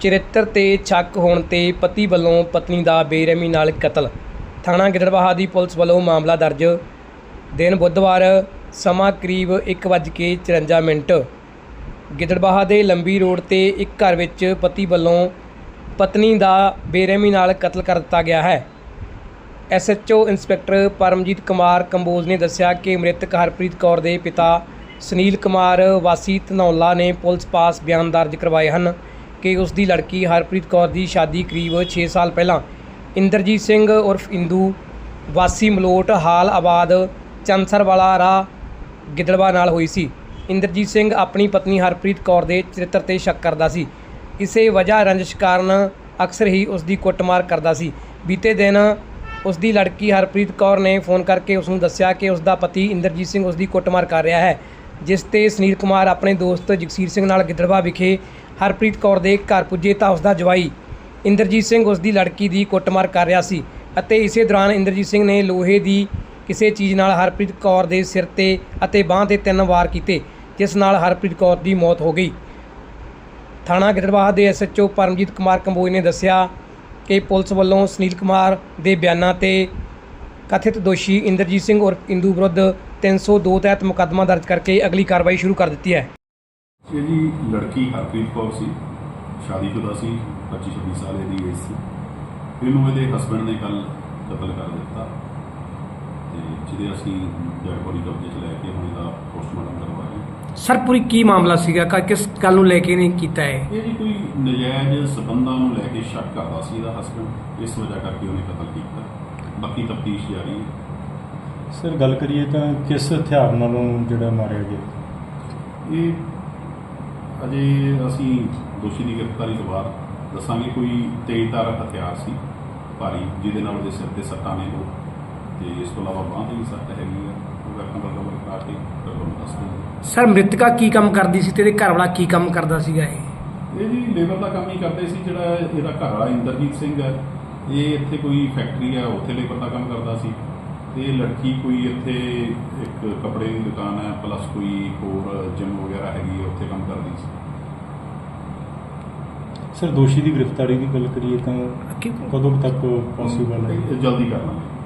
ਚਰਿੱਤਰ ਤੇ ਸ਼ੱਕ ਹੋਣ ਤੇ ਪਤੀ ਵੱਲੋਂ ਪਤਨੀ ਦਾ ਬੇਰਹਿਮੀ ਨਾਲ ਕਤਲ। ਥਾਣਾ ਗਿੱਦੜਬਾਹਾ ਦੀ ਪੁਲਿਸ ਵੱਲੋਂ ਮਾਮਲਾ ਦਰਜ। ਦਿਨ ਬੁੱਧਵਾਰ, ਸਮਾਂ ਕਰੀਬ 1:54 ਮਿੰਟ। ਗਿੱਦੜਬਾਹਾ ਦੇ ਲੰਬੀ ਰੋਡ ਤੇ ਇੱਕ ਘਰ ਵਿੱਚ ਪਤੀ ਵੱਲੋਂ ਪਤਨੀ ਦਾ ਬੇਰਹਿਮੀ ਨਾਲ ਕਤਲ ਕਰ ਦਿੱਤਾ ਗਿਆ ਹੈ। ਐਸਐਚਓ ਇੰਸਪੈਕਟਰ ਪਰਮਜੀਤ ਕੁਮਾਰ ਕੰਬੋਜ ਨੇ ਦੱਸਿਆ ਕਿ ਮ੍ਰਿਤਕ ਹਰਪ੍ਰੀਤ ਕੌਰ ਦੇ ਪਿਤਾ ਸੁਨੀਲ ਕੁਮਾਰ ਵਾਸੀ ਧਨੌਲਾ ਨੇ ਪੁਲਿਸ ਪਾਸ ਬਿਆਨ ਦਰਜ ਕਰਵਾਏ ਹਨ। ਕਿ ਉਸ ਦੀ ਲੜਕੀ ਹਰਪ੍ਰੀਤ ਕੌਰ ਦੀ ਸ਼ਾਦੀ ਕਰੀਬ 6 ਸਾਲ ਪਹਿਲਾਂ ਇੰਦਰਜੀਤ ਸਿੰਘ ਉਰਫ ਇੰਦੂ, ਵਾਸੀ ਮਲੋਟ, ਹਾਲ ਆਬਾਦ ਚੰਸਰ ਵਾਲਾ ਰਾਹ ਗਿੱਦੜਵਾ ਨਾਲ ਹੋਈ ਸੀ। ਇੰਦਰਜੀਤ ਸਿੰਘ ਆਪਣੀ ਪਤਨੀ ਹਰਪ੍ਰੀਤ ਕੌਰ ਦੇ ਚਰਿੱਤਰ ਤੇ ਸ਼ੱਕ ਕਰਦਾ ਸੀ। ਇਸੇ ਵਜ੍ਹਾ ਰੰਜਿਸ਼ ਕਾਰਨ ਅਕਸਰ ਹੀ ਉਸ ਦੀ ਕੁੱਟਮਾਰ ਕਰਦਾ ਸੀ। ਬੀਤੇ ਦਿਨ ਉਸ ਦੀ ਲੜਕੀ ਹਰਪ੍ਰੀਤ ਕੌਰ ਨੇ ਫੋਨ ਕਰਕੇ ਉਸ ਨੂੰ ਦੱਸਿਆ ਕਿ ਉਸ ਦਾ ਪਤੀ ਇੰਦਰਜੀਤ ਸਿੰਘ ਉਸ ਦੀ ਕੁੱਟਮਾਰ ਕਰ ਰਿਹਾ ਹੈ, ਜਿਸ ਤੇ ਸੁਨੀਲ ਕੁਮਾਰ ਆਪਣੇ ਦੋਸਤ ਜਗਸੀਰ ਸਿੰਘ ਨਾਲ ਗਿੱਦੜਵਾ ਵਿਖੇ ਹਰਪ੍ਰੀਤ ਕੌਰ ਦੇ ਘਰ ਪੁੱਜੇ ਤਾਂ ਉਸ ਦਾ ਜਵਾਈ ਇੰਦਰਜੀਤ ਸਿੰਘ ਉਸ ਦੀ ਲੜਕੀ ਦੀ ਕੁੱਟਮਾਰ ਕਰ ਰਿਹਾ ਸੀ ਅਤੇ ਇਸੇ ਦੌਰਾਨ ਇੰਦਰਜੀਤ ਸਿੰਘ ਨੇ ਲੋਹੇ ਦੀ ਕਿਸੇ ਚੀਜ਼ ਨਾਲ ਹਰਪ੍ਰੀਤ ਕੌਰ ਦੇ ਸਿਰ ਤੇ ਅਤੇ ਬਾਹ ਤੇ ਤਿੰਨ ਵਾਰ ਕੀਤੇ, ਜਿਸ ਨਾਲ ਹਰਪ੍ਰੀਤ ਕੌਰ ਦੀ ਮੌਤ ਹੋ ਗਈ। ਥਾਣਾ ਗਿੱਦੜਬਾਹਾ ਦੇ ਐਸਐਚਓ ਪਰਮਜੀਤ ਕੁਮਾਰ ਕੰਬੋਜ ਨੇ ਦੱਸਿਆ ਕਿ ਪੁਲਿਸ ਵੱਲੋਂ ਸੁਨੀਲ ਕੁਮਾਰ ਦੇ ਬਿਆਨਾਂ ਤੇ ਕਥਿਤ ਦੋਸ਼ੀ ਇੰਦਰਜੀਤ ਸਿੰਘ ਉਰਫ ਇੰਦੂ ਵਿਰੁੱਧ 302 ਤਹਿਤ ਮੁਕੱਦਮਾ ਦਰਜ ਕਰਕੇ ਅਗਲੀ ਕਾਰਵਾਈ ਸ਼ੁਰੂ ਕਰ ਦਿੱਤੀ ਹੈ। ਇਹ ਜੀ ਲੜਕੀ ਹਰਪ੍ਰੀਤ ਕੌਰ ਸੀ ਸ਼ਾਦੀशुदा ਸੀ 25 26 ਸਾਲ ਦੀ ਏਜ ਸੀ। ਇਹਨੂੰ ਇਹਦੇ ਹਸਬੰਡ ਨੇ ਕੱਲ ਕਤਲ ਕਰ ਦਿੱਤਾ ਤੇ ਜਿਹਦੇ ਅਸੀਂ ਡੈਡ ਬੋਡੀ ਕਬਜ਼ੇ 'ਚ ਲੈ ਕੇ ਹੁਣ ਇਹਦਾ ਪੋਸਟਮਾਰਟਮ ਕਰਵਾ ਰਹੇ ਹਾਂ। ਸਰ ਪੂਰੀ ਕੀ ਮਾਮਲਾ ਸੀਗਾ? ਕ- ਕਿਸ ਗੱਲ ਨੂੰ ਲੈ ਕੇ ਨੇ ਕੀਤਾ ਹੈ ਇਹ ਜੀ ਕੋਈ ਨਜਾਇਜ਼ ਸਬੰਧਾਂ ਨੂੰ ਲੈ ਕੇ ਸ਼ੱਕ ਕਰਦਾ ਸੀ ਇਹਦਾ ਹਸਬੰਡ ਇਸ ਵਜ੍ਹਾ ਕਰਕੇ ਉਹਨੇ ਕਤਲ ਕੀਤਾ। ਬਾਕੀ ਤਫਤੀਸ਼ ਜਾਰੀ ਹੈ। ਸਰ ਗੱਲ ਕਰੀਏ ਤਾਂ ਕਿਸ ਹਥਿਆਰ ਨਾਲੋਂ ਜਿਹੜਾ ਮਾਰਿਆ ਗਿਆ? ਇਹ ਅਜੇ ਅਸੀਂ ਦੋਸ਼ੀ ਦੀ ਗ੍ਰਿਫਤਾਰੀ ਤੋਂ ਬਾਅਦ ਦੱਸਾਂਗੇ ਕੋਈ ਤੇਜ਼ਧਾਰ ਹਥਿਆਰ ਸੀ ਭਾਰੀ ਜਿਹਦੇ ਨਾਲ ਉਹਦੇ ਸਿਰ ਤੇ ਸੱਟਾਂ ਨੇ ਦੋ ਤੇ ਇਸ ਤੋਂ ਇਲਾਵਾ ਬਾਂਹ ਤੇ ਵੀ ਸੱਟ ਹੈਗੀ ਆ। ਉਹ ਵੈਪਨ ਕਰਾ ਕੇ ਤੁਹਾਨੂੰ ਦੱਸ ਦਿੰਦੇ ਸਰ ਮ੍ਰਿਤਕਾ ਕੀ ਕੰਮ ਕਰਦੀ ਸੀ ਤੇ ਇਹਦੇ ਘਰ ਵਾਲਾ ਕੀ ਕੰਮ ਕਰਦਾ ਸੀਗਾ ਇਹ? ਇਹ ਜੀ ਲੇਬਰ ਦਾ ਕੰਮ ਹੀ ਕਰਦੇ ਸੀ ਜਿਹੜਾ ਇਹਦਾ ਘਰ ਵਾਲਾ ਇੰਦਰਜੀਤ ਸਿੰਘ ਹੈ। ਇਹ ਇੱਥੇ ਕੋਈ ਫੈਕਟਰੀ ਹੈ ਉੱਥੇ ਲੇਬਰ ਦਾ ਕੰਮ ਕਰਦਾ ਸੀ। ਇਹ ਲੜਕੀ ਕੋਈ ਇੱਥੇ ਇੱਕ ਕੱਪੜੇ ਦੀ ਦੁਕਾਨ ਹੈ ਪਲੱਸ ਕੋਈ ਹੋਰ ਜਿਮ ਵਗੈਰਾ ਹੈਗੀ ਹੈ ਉੱਥੇ ਕੰਮ ਕਰਦੀ ਸੀ। ਸਰ ਦੋਸ਼ੀ ਦੀ ਗ੍ਰਿਫਤਾਰੀ ਦੀ ਗੱਲ ਕਰੀਏ ਤਾਂ ਕਦੋਂ ਤੱਕ ਪੋਸੀਬਲ ਹੈ? ਇਹ ਜਲਦੀ ਕਰ ਲਾਂਗੇ।